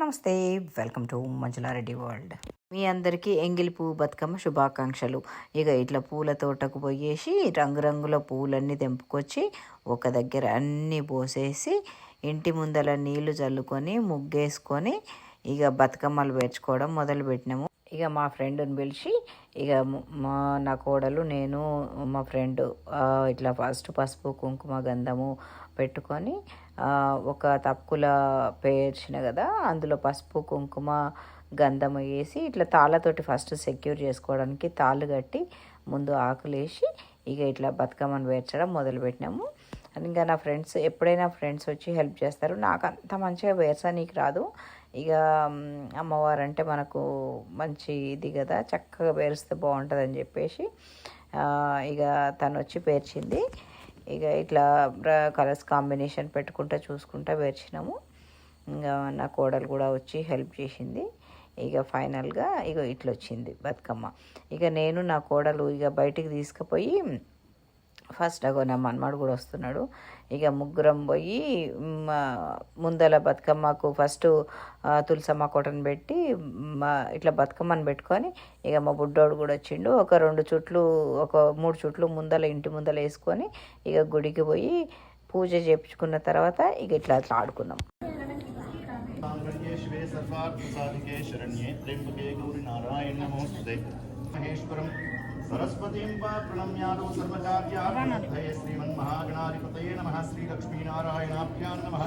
నమస్తే welcome to Manjula Reddy world. మీ అందరికీ ఎంగిలి పువ్వు బతుకమ్మ శుభాకాంక్షలు. ఇక ఇట్లా పూల తోటకు పోయేసి రంగురంగుల పూలన్నీ తెంపుకొచ్చి ఒక దగ్గర అన్నీ పోసేసి ఇంటి ముందల నీళ్ళు చల్లుకొని ముగ్గేసుకొని ఇక బతుకమ్మలు పేర్చుకోవడం మొదలు పెట్టినాము ఇక మా ఫ్రెండ్ని పిలిచి ఇక మా నా కోడలు నేను మా ఫ్రెండ్ ఇట్లా ఫస్ట్ పసుపు కుంకుమ గంధము పెట్టుకొని ఒక తప్పుల పేర్చిన కదా అందులో పసుపు కుంకుమ గంధం వేసి ఇట్లా తాళ్ళతోటి ఫస్ట్ సెక్యూర్ చేసుకోవడానికి తాళ్ళు కట్టి ముందు ఆకులు వేసి ఇక ఇట్లా బతుకమ్మను పేర్చడం మొదలుపెట్టినాము. ఇంకా నా ఫ్రెండ్స్ ఎప్పుడైనా ఫ్రెండ్స్ వచ్చి హెల్ప్ చేస్తారు. నాకు అంత మంచిగా పేర్చనీకి రాదు. ఇక అమ్మవారు అంటే మనకు మంచి ఇది కదా చక్కగా పేరుస్తే బాగుంటుంది అని చెప్పేసి ఇక తను వచ్చి పేర్చింది. ఇక ఇట్లా కలర్స్ కాంబినేషన్ పెట్టుకుంటా చూసుకుంటా పేర్చినాము. ఇంకా నా కోడలు కూడా వచ్చి హెల్ప్ చేసింది. ఇక ఫైనల్గా ఇక ఇట్లా వచ్చింది బతుకమ్మ. ఇక నేను నా కోడలు ఇక బయటికి తీసుకుపోయి ఫస్ట్ అగో నా కూడా వస్తున్నాడు ఇక ముగ్గురం పోయి ముందల బతుకమ్మకు ఫస్ట్ తులసమ్మ కొట్టను పెట్టి ఇట్లా బతుకమ్మను పెట్టుకొని ఇక మా బుడ్డోడు కూడా వచ్చిండు ఒక రెండు చుట్లు ఒక మూడు చుట్లు ముందల ఇంటి ముందల వేసుకొని ఇక గుడికి పోయి పూజ చేయించుకున్న తర్వాత ఇక ఇట్లా అట్లా ఆడుకున్నాం మహేశ్వరం सरस्वतीं प्रणम्यादौ सर्वकार्यार्थये श्रीमन्महागणाधिपतये नमः, श्रीलक्ष्मीनारायणाभ्यां नमः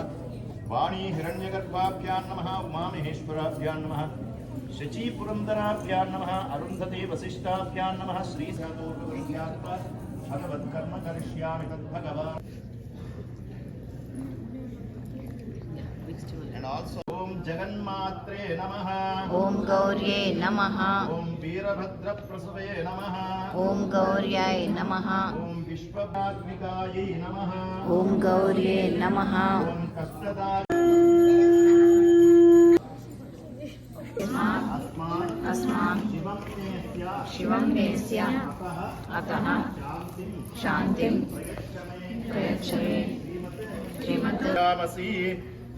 वाणी हिरण्यगर्भाभ्यां नमः, उमामहेश्वराभ्यां नमः, शचीपुरन्दराभ्यां नमः अरुन्धते नमः भगवत्कर्म तद्भगवान् And also Om Jaganmatre Namaha. Om Gaurye Namaha. Om Veerabhadra Prasavaye Namaha. Om Gauryaye Namaha. Om Vishwabhadvikaye Namaha. Om Gaurye Namaha. Om Kastadaye शिवं नेस्य अतः शान्तिं प्रयच्छमे श्रीमद्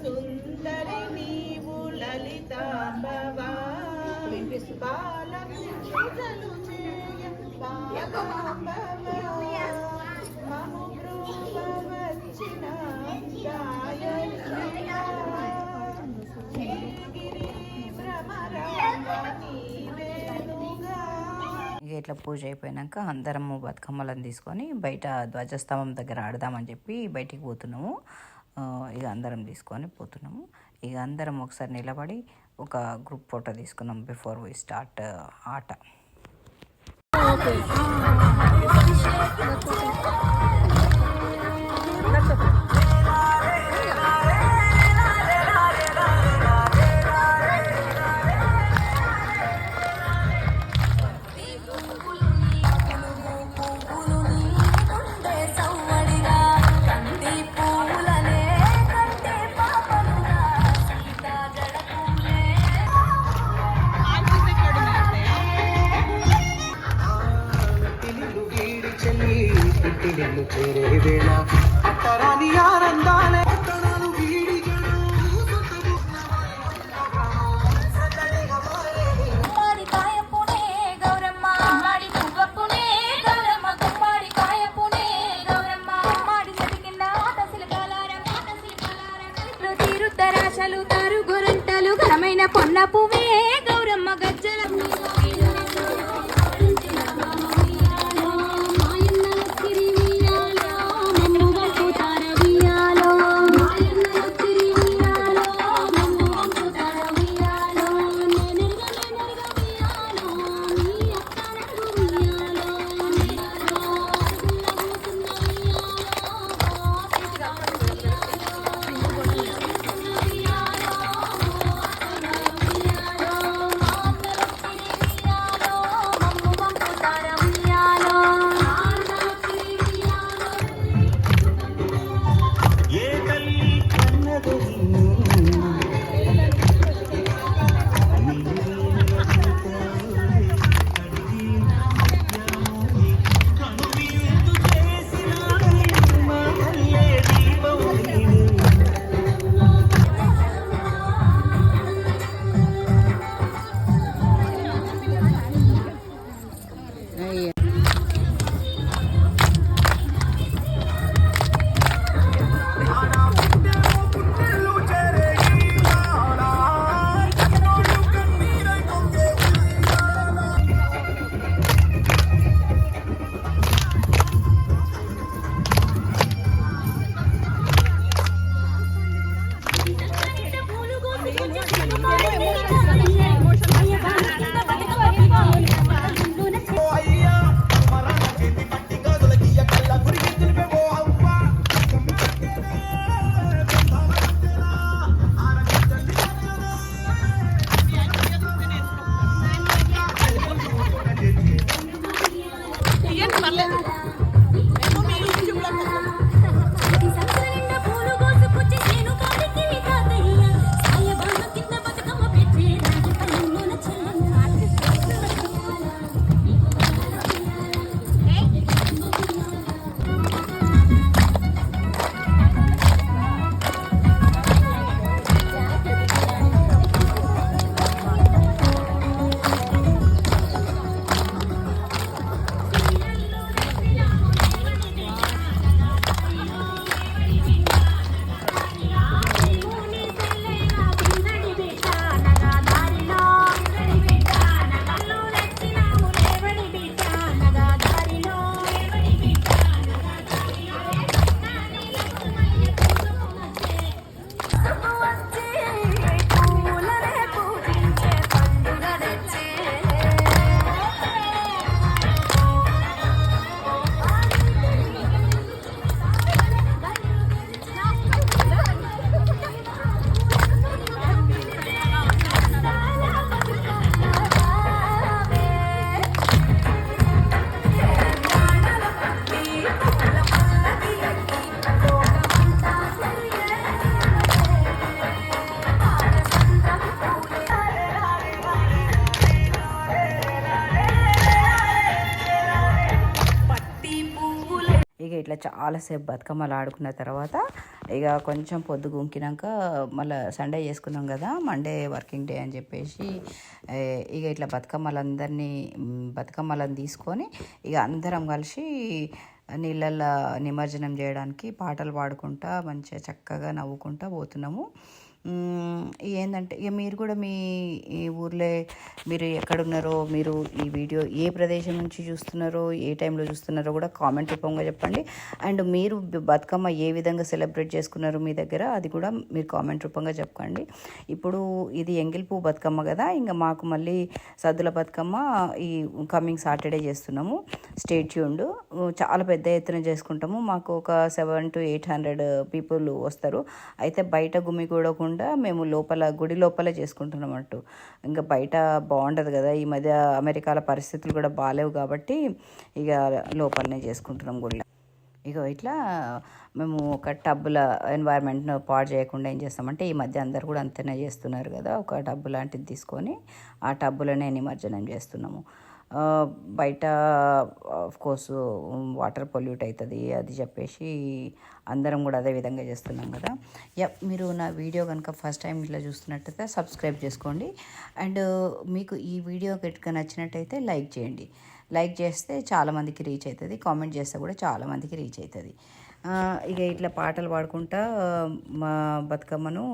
సుందరి నీవు లలితాంబవా? బాలం చేయ మము గృహ వచ్చిన ఇట్లా పూజ అయిపోయినాక అందరము బతుకమ్మలను తీసుకొని బయట ధ్వజస్తంభం దగ్గర ఆడదామని చెప్పి బయటికి పోతున్నాము. ఇక అందరం తీసుకొని పోతున్నాము. ఇక అందరం ఒకసారి నిలబడి ఒక గ్రూప్ ఫోటో తీసుకున్నాం బిఫోర్ వి స్టార్ట్ ఆట. తసిలకాలారం చేరే వేళ గొరంటలు ఆనందాలే. పొన్న పువ్వే గౌరమ్మ గజ్జల చాలాసేపు బతుకమ్మలు ఆడుకున్న తర్వాత ఇక కొంచెం పొద్దు గుంకినాక మళ్ళీ సండే చేసుకున్నాం కదా మండే వర్కింగ్ డే అని చెప్పేసి ఇక ఇట్లా బతుకమ్మలందరినీ బతుకమ్మలను తీసుకొని ఇక అందరం కలిసి నీళ్ళల్లో నిమజ్జనం చేయడానికి పాటలు పాడుకుంటా మంచిగా చక్కగా నవ్వుకుంటా పోతున్నాము. ఏంటంటే ఇక మీరు కూడా మీ ఈ ఊర్లో మీరు ఎక్కడున్నారో మీరు ఈ వీడియో ఏ ప్రదేశం నుంచి చూస్తున్నారో ఏ టైంలో చూస్తున్నారో కూడా కామెంట్ రూపంగా చెప్పండి. అండ్ మీరు బతుకమ్మ ఏ విధంగా సెలబ్రేట్ చేసుకున్నారు మీ దగ్గర అది కూడా మీరు కామెంట్ రూపంగా చెప్పండి. ఇప్పుడు ఇది ఎంగిల్ పువ్వు బతుకమ్మ కదా ఇంకా మాకు మళ్ళీ సద్దుల బతుకమ్మ ఈ కమింగ్ సాటర్డే చేస్తున్నాము స్టేట్యూండ్ చాలా పెద్ద ఎత్తున చేసుకుంటాము మాకు ఒక seven to eight hundred people వస్తారు. అయితే బయట కాకుండా మేము లోపల గుడి లోపలే చేసుకుంటున్నాం ఇంకా బయట బాగుండదు కదా ఈ మధ్య అమెరికాల పరిస్థితులు కూడా బాగాలేవు కాబట్టి ఇక లోపలనే చేసుకుంటున్నాం గుడిలో ఇక ఇట్లా మేము ఒక టబ్బుల ఎన్వైర్న్మెంట్ను పాడు చేయకుండా ఏం చేస్తామంటే ఈ మధ్య అందరు కూడా అంతనే చేస్తున్నారు కదా ఒక టబ్బు లాంటిది తీసుకొని ఆ టబ్బులోనే నిమజ్జనం చేస్తున్నాము. బయట ఆఫ్ కోర్స్ వాటర్ పొల్యూట్ అవుతుంది అది చెప్పేసి అందరం కూడా అదే విధంగా చేస్తున్నాం కదా. యా మీరు నా వీడియో కనుక ఫస్ట్ టైం ఇట్లా చూస్తున్నట్టయితే సబ్స్క్రైబ్ చేసుకోండి. అండ్ uh, మీకు ఈ వీడియో గట్టిగా నచ్చినట్టయితే లైక్ చేయండి. లైక్ చేస్తే చాలామందికి రీచ్ అవుతుంది కామెంట్ చేస్తే కూడా చాలామందికి రీచ్ అవుతుంది ఇక ఇట్లా పాటలు పాడుకుంటా మా బతుకమ్మను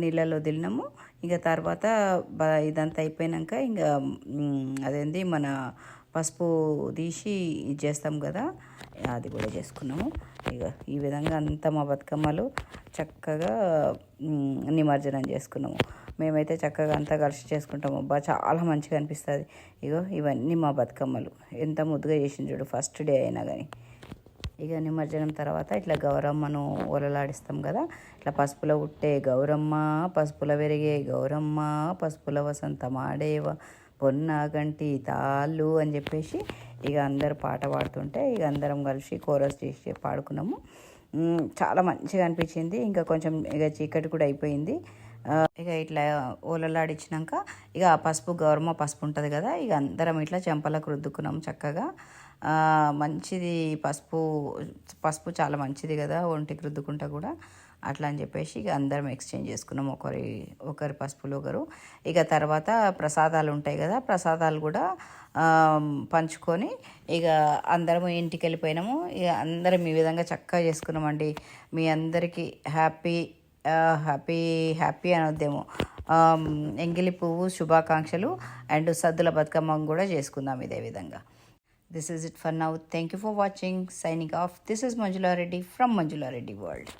నీళ్ళలో వదిలినాము ఇక తర్వాత బ ఇదంతా అయిపోయినాక ఇంకా అదేంది మన పసుపు తీసి ఇది చేస్తాం కదా అది కూడా చేసుకున్నాము. ఇక ఈ విధంగా అంతా మా బతుకమ్మలు చక్కగా నిమజ్జనం చేసుకున్నాము. మేమైతే చక్కగా అంతా కలిసి చేసుకుంటాము. అబ్బా చాలా మంచిగా అనిపిస్తుంది. ఇగో ఇవన్నీ మా బతుకమ్మలు. ఎంత ముద్దుగా చేసింది చూడు ఫస్ట్ డే అయినా కానీ ఇక నిమజ్జనం తర్వాత ఇట్లా గౌరమ్మను ఒలలాడిస్తాం కదా. ఇట్లా పసుపులో ఉట్టే గౌరమ్మ పసుపుల వెరిగే గౌరమ్మ పసుపుల వసంతమాడేవ పొన్నాగంటి తాళ్ళు అని చెప్పేసి ఇక అందరు పాట పాడుతుంటే ఇక అందరం కలిసి కోరస్ చేసి పాడుకున్నాము. చాలా మంచిగా అనిపించింది. ఇంకా కొంచెం ఇక చీకటి కూడా అయిపోయింది. ఇక ఇట్లా ఓలలాడిచ్చినాక ఇక ఆ పసుపు గౌరమ్మ పసుపు ఉంటుంది కదా. ఇక అందరం ఇట్లా చెంపలకు రుద్దుకున్నాం చక్కగా. మంచిది పసుపు పసుపు చాలా మంచిది కదా ఒంటికి రుద్దుకుంటా కూడా. అట్లా అని చెప్పేసి ఇక అందరం ఎక్స్చేంజ్ చేసుకున్నాం. ఒకరి ఒకరి పసుపులు ఒకరు. ఇక తర్వాత ప్రసాదాలు ఉంటాయి కదా ప్రసాదాలు కూడా పంచుకొని ఇక అందరము ఇంటికి వెళ్ళిపోయినాము. ఇక అందరం ఈ విధంగా చక్కగా చేసుకున్నామండి. మీ అందరికీ హ్యాపీ హ్యాపీ హ్యాపీ అనొద్దేమో. ఎంగిలి పువ్వు శుభాకాంక్షలు. అండ్ సద్దుల బతుకమ్మ కూడా చేసుకుందాం ఇదే విధంగా. This is it for now. Thank you for watching. Signing off. This is Manjula Reddy from Manjula Reddy World.